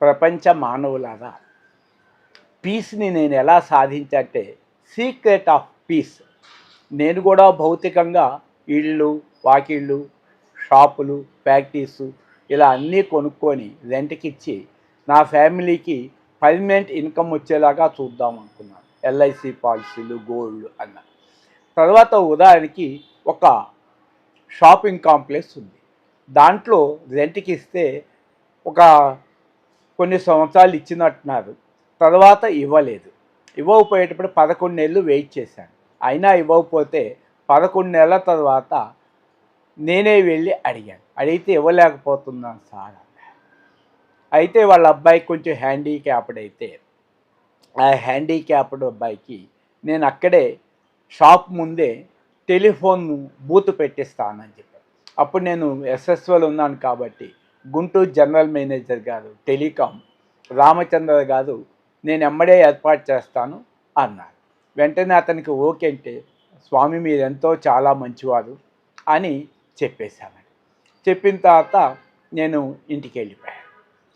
ప్రపంచ మానవులారా. పీస్ని నేను ఎలా సాధించంటే సీక్రెట్ ఆఫ్ పీస్. నేను కూడా భౌతికంగా ఇళ్ళు వాకిళ్ళు షాపులు ఫ్యాక్టరీసు ఇలా అన్నీ కొనుక్కొని రెంట్కి ఇచ్చి నా ఫ్యామిలీకి పర్మనెంట్ ఇన్కమ్ వచ్చేలాగా చూద్దాం అనుకున్నాను. ఎల్ఐసి పాలసీలు గోల్డ్ అన్న. తర్వాత ఉదాహరణకి ఒక షాపింగ్ కాంప్లెక్స్ ఉంది. దాంట్లో రెంట్కి ఇస్తే ఒక కొన్ని సంవత్సరాలు ఇచ్చినట్టున్నారు. తర్వాత ఇవ్వలేదు. ఇవ్వకపోయేటప్పుడు పదకొండు నెలలు వెయిట్ చేశాను. అయినా ఇవ్వకపోతే పదకొండు నెలల తర్వాత నేనే వెళ్ళి అడిగాను. అడిగితే ఇవ్వలేకపోతున్నాను సార్ అయితే వాళ్ళ అబ్బాయి కొంచెం హ్యాండిక్యాప్డ్ అయితే ఆ హ్యాండిక్యాప్డ్ అబ్బాయికి నేను అక్కడే షాప్ ముందే టెలిఫోన్ బూత్ పెట్టిస్తానని చెప్పాను. అప్పుడు నేను ఎస్ఎస్వల్ ఉన్నాను కాబట్టి గుంటూరు జనరల్ మేనేజర్ గారు టెలికాం రామచంద్ర గారు నేను ఎమ్మడే ఏర్పాటు చేస్తాను అన్నారు. వెంటనే అతనికి ఓకే అంటే స్వామి మీరు ఎంతో చాలా మంచివారు అని చెప్పేశాను చెప్పిన తర్వాత నేను ఇంటికి వెళ్ళిపోయాను.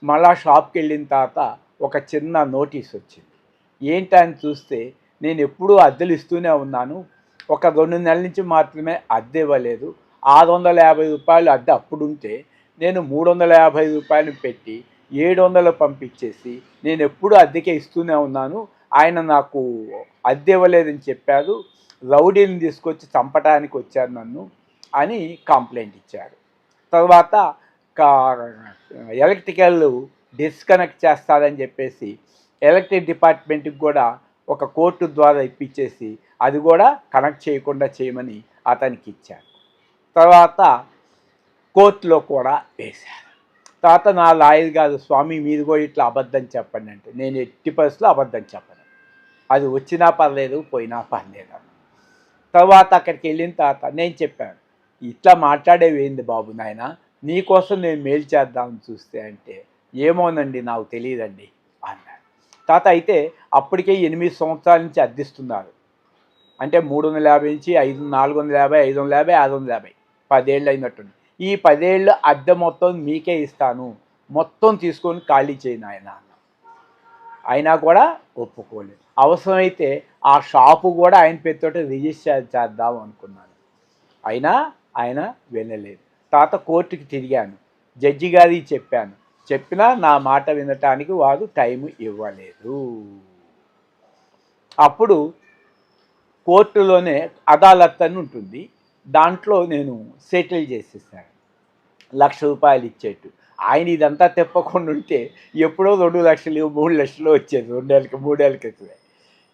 మళ్ళా షాప్కి వెళ్ళిన తర్వాత ఒక చిన్న నోటీస్ వచ్చింది. ఏంటని చూస్తే నేను ఎప్పుడూ అద్దెలు ఇస్తూనే ఉన్నాను. ఒక రెండు నెలల నుంచి మాత్రమే అద్దె ఇవ్వలేదు. ఆరు వందల యాభై రూపాయలు అద్దె అప్పుడు ఉంటే నేను మూడు వందల యాభై రూపాయలు పెట్టి ఏడు వందలు పంపించేసి నేను ఎప్పుడూ అద్దెకే ఇస్తూనే ఉన్నాను. ఆయన నాకు అద్దె ఇవ్వలేదని చెప్పారు. రౌడీని తీసుకొచ్చి చంపటానికి వచ్చారు నన్ను అని కంప్లైంట్ ఇచ్చారు. తర్వాత ఎలక్ట్రికల్ డిస్కనెక్ట్ చేస్తారని చెప్పేసి ఎలక్ట్రిక్ డిపార్ట్మెంట్కి కూడా ఒక కోర్టు ద్వారా ఇప్పించేసి అది కూడా కనెక్ట్ చేయకుండా చేయమని అతనికి ఇచ్చారు. తర్వాత కోర్టులో కూడా వేశారు. తర్వాత నా లాయర్ గారు స్వామి మీరు కూడా ఇట్లా అబద్ధం చెప్పండి అంటే నేను ఎట్టి పరిస్థితుల్లో అబద్ధం చెప్పను. అది వచ్చినా పర్లేదు పోయినా పర్లేదు అన్న తర్వాత అక్కడికి వెళ్ళిన తర్వాత నేను చెప్పాను. ఇట్లా మాట్లాడేవేంది బాబు నాయన? నీకోసం నేను మేలు చేద్దామని చూస్తే అంటే ఏమోనండి నాకు తెలియదండి అన్నాడు. తాత అయితే అప్పటికే ఎనిమిది సంవత్సరాల నుంచి అద్దిస్తున్నారు అంటే మూడు వందల యాభై నుంచి ఐదు నాలుగు వందల యాభై ఐదు వందల యాభై ఆరు వందల యాభై పదేళ్ళు అయినట్టుంది. ఈ పదేళ్ళు అద్దె మొత్తం మీకే ఇస్తాను. మొత్తం తీసుకొని ఖాళీ చేయను ఆయన అన్న అయినా కూడా ఒప్పుకోలేదు. అవసరమైతే ఆ షాపు కూడా ఆయన పేరుతో రిజిస్టర్ చేద్దాం అనుకున్నాను. అయినా ఆయన వినలేదు తర్వాత కోర్టుకి తిరిగాను. జడ్జి గారికి చెప్పాను. చెప్పినా నా మాట వినటానికి వారు టైం ఇవ్వలేదు. అప్పుడు కోర్టులోనే అదాలత్ అని ఉంటుంది. దాంట్లో నేను సెటిల్ చేసేసాను. లక్ష రూపాయలు ఇచ్చేట్టు. ఆయన ఇదంతా తెప్పకుండా ఉంటే ఎప్పుడో రెండు లక్షలు మూడు లక్షలు వచ్చేది రెండేళ్ళకి మూడేళ్ళకి క్రితమే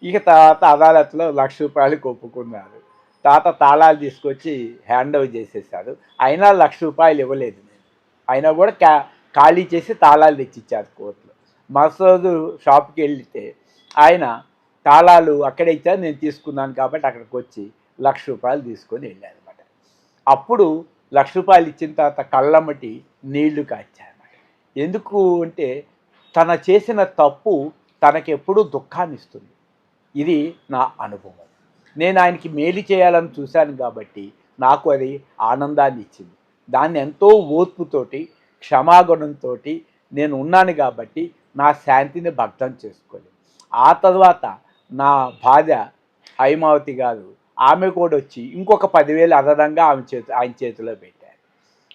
ఇక తర్వాత అదాలత్లో లక్ష రూపాయలు ఒప్పుకున్నారు తాత తాళాలు తీసుకొచ్చి హ్యాండ్ ఓవర్ చేసేసారు. అయినా లక్ష రూపాయలు ఇవ్వలేదు నేను. అయినా కూడా క్యా ఖాళీ చేసి తాళాలు తెచ్చిచ్చారు కోర్టులో. మరుసరోజు షాప్కి వెళ్తే ఆయన తాళాలు అక్కడే ఇచ్చారు నేను తీసుకున్నాను కాబట్టి అక్కడికి వచ్చి లక్ష రూపాయలు తీసుకొని వెళ్ళాను అనమాట అప్పుడు లక్ష రూపాయలు ఇచ్చిన తర్వాత కళ్ళమ్మటి నీళ్ళు కాచారన్నమాట. ఎందుకు అంటే తన చేసిన తప్పు తనకెప్పుడూ దుఃఖాన్ని ఇస్తుంది. ఇది నా అనుభవం. నేను ఆయనకి మేలు చేయాలని చూశాను కాబట్టి నాకు అది ఆనందాన్ని ఇచ్చింది. దాన్ని ఎంతో ఓర్పుతోటి క్షమాగుణంతో నేను ఉన్నాను కాబట్టి నా శాంతిని భక్తం చేసుకోలేదు. ఆ తర్వాత నా భార్య హైమావతి గారు ఆమె కూడా వచ్చి ఇంకొక పదివేలు అదనంగా ఆమె చేతి ఆయన చేతిలో పెట్టారు.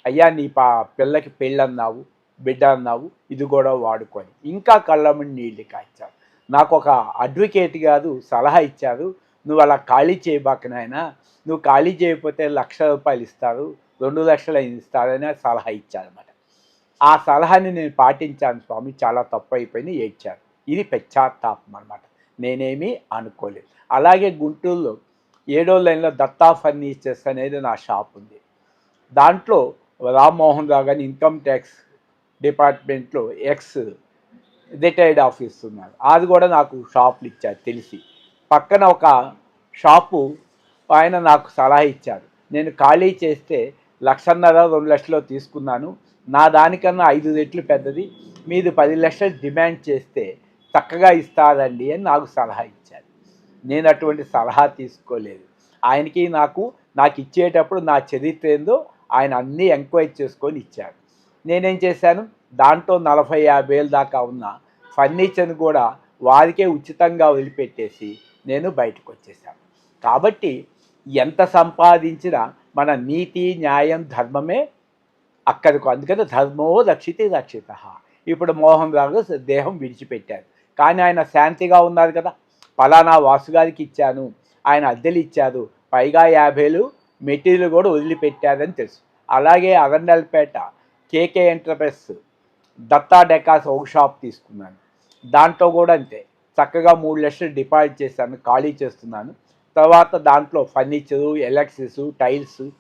అయ్యా నీ పా పిల్లకి పెళ్ళి అన్నావు బిడ్డ అన్నావు ఇది కూడా వాడుకొని. ఇంకా కళ్ళమని నీళ్ళు కాచారు. నాకు ఒక అడ్వకేట్ గారు సలహా ఇచ్చారు నువ్వు అలా ఖాళీ చేయబాక నువ్వు ఖాళీ చేయకపోతే లక్ష రూపాయలు ఇస్తారు రెండు లక్షలు ఇస్తారని సలహా ఇచ్చారన్నమాట. ఆ సలహాని నేను పాటించాను స్వామి చాలా తప్పు అయిపోయింది ఏడ్చాను ఇది పశ్చాత్తాపం అనమాట నేనేమీ అనుకోలేదు. అలాగే గుంటూరులో ఏడో లైన్లో దత్తా ఫర్నిచర్స్ అనేది నా షాప్ ఉంది. దాంట్లో రామ్మోహన్ రావు గారి ఇన్కమ్ ట్యాక్స్ డిపార్ట్మెంట్లో ఎక్స్ రిటైర్డ్ ఆఫీస్ ఉన్నారు. అది కూడా నాకు షాపులు ఇచ్చారు తెలిసి. పక్కన ఒక షాపు ఆయన నాకు సలహా ఇచ్చారు. నేను ఖాళీ చేస్తే లక్షన్నర రెండు లక్షలు తీసుకున్నాను. నా దానికన్నా ఐదు రెట్లు పెద్దది. మీది పది లక్షలు డిమాండ్ చేస్తే చక్కగా ఇస్తారండి అని నాకు సలహా ఇచ్చారు. నేను అటువంటి సలహా తీసుకోలేదు. ఆయనకి నాకు నాకు ఇచ్చేటప్పుడు నా చరిత్ర ఏందో ఆయన అన్నీ ఎంక్వైరీ చేసుకొని ఇచ్చాడు. నేనేం చేశాను? దాంట్లో నలభై యాభై వేలు దాకా ఉన్న ఫర్నిచర్ని కూడా వారికే ఉచితంగా వదిలిపెట్టేసి నేను బయటకు వచ్చేసాను కాబట్టి ఎంత సంపాదించినా మన నీతి న్యాయం ధర్మమే అక్కడికి అందుకని ధర్మో రక్షితే రక్షిత. ఇప్పుడు మోహన్ రావు దేహం విడిచిపెట్టారు. కానీ ఆయన శాంతిగా ఉన్నారు కదా. పలానా వాసుగారికి ఇచ్చాను. ఆయన అద్దెలు ఇచ్చారు. పైగా యాభైలు మెటీరియల్ కూడా వదిలిపెట్టారని తెలుసు. అలాగే అరండల్పేట కేకే ఎంటర్ప్రైస్ దత్తా డెకాస్ ఒక షాప్ తీసుకున్నాను. దాంట్లో కూడా అంతే. చక్కగా మూడు లక్షలు డిపాజిట్ చేశాను. ఖాళీ చేస్తున్నాను. తర్వాత దాంట్లో furniture electrics tiles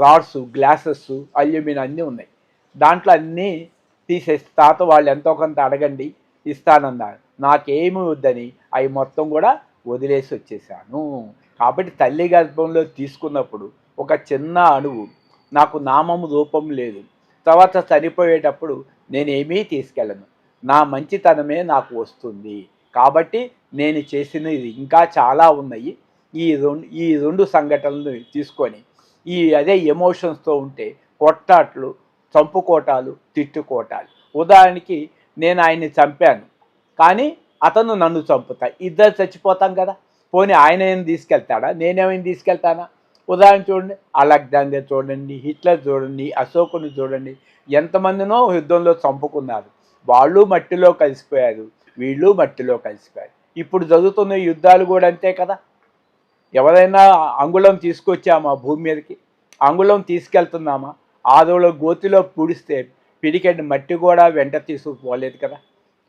rods glasses aluminium అన్నీ ఉన్నాయి. దాంట్లో అన్నీ తీసేసి తాత వాళ్ళు ఎంతో కొంత అడగండి. ఇస్తానన్నాడు. నాకేమి వద్దని అవి మొత్తం కూడా వదిలేసి వచ్చేసాను కాబట్టి తల్లి గర్భంలో తీసుకున్నప్పుడు ఒక చిన్న అణువు నాకు నామం రూపం లేదు. తర్వాత చనిపోయేటప్పుడు నేనేమీ తీసుకెళ్ళను. నా మంచితనమే నాకు వస్తుంది. కాబట్టి నేను చేసినది ఇంకా చాలా ఉన్నాయి. ఈ రెండు ఈ రెండు సంఘటనలు తీసుకొని ఈ అదే ఎమోషన్స్తో ఉంటే కొట్టాట్లు చంపుకోటాలు తిట్టుకోటాలు. ఉదాహరణకి నేను ఆయన్ని చంపాను. కానీ అతను నన్ను చంపుతా ఇద్దరు చచ్చిపోతాం కదా. పోనీ ఆయన ఏం తీసుకెళ్తాడా? నేనేమైనా తీసుకెళ్తానా? ఉదాహరణ చూడండి. అలెగ్జాండర్ చూడండి హిట్లర్ చూడండి అశోకుని చూడండి. ఎంతమందినో యుద్ధంలో చంపుకున్నారు. వాళ్ళు మట్టిలో కలిసిపోయారు. వీళ్ళు మట్టిలో కలిసిపోయారు. ఇప్పుడు జరుగుతున్న యుద్ధాలు కూడా అంతే కదా. ఎవరైనా అంగుళం తీసుకొచ్చామా భూమి మీదకి? అంగుళం తీసుకెళ్తున్నామా? ఆదోలో గోతిలో పూడిస్తే పిడికెడ్ మట్టి కూడా వెంట తీసుకుపోలేదు కదా.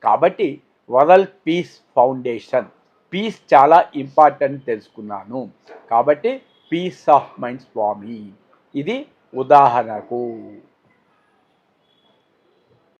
కాబట్టి వరల్డ్ పీస్ ఫౌండేషన్ పీస్ చాలా ఇంపార్టెంట్ తెలుసుకున్నాను. కాబట్టి పీస్ ఆఫ్ మైండ్ స్వామి ఇది ఉదాహరణకు.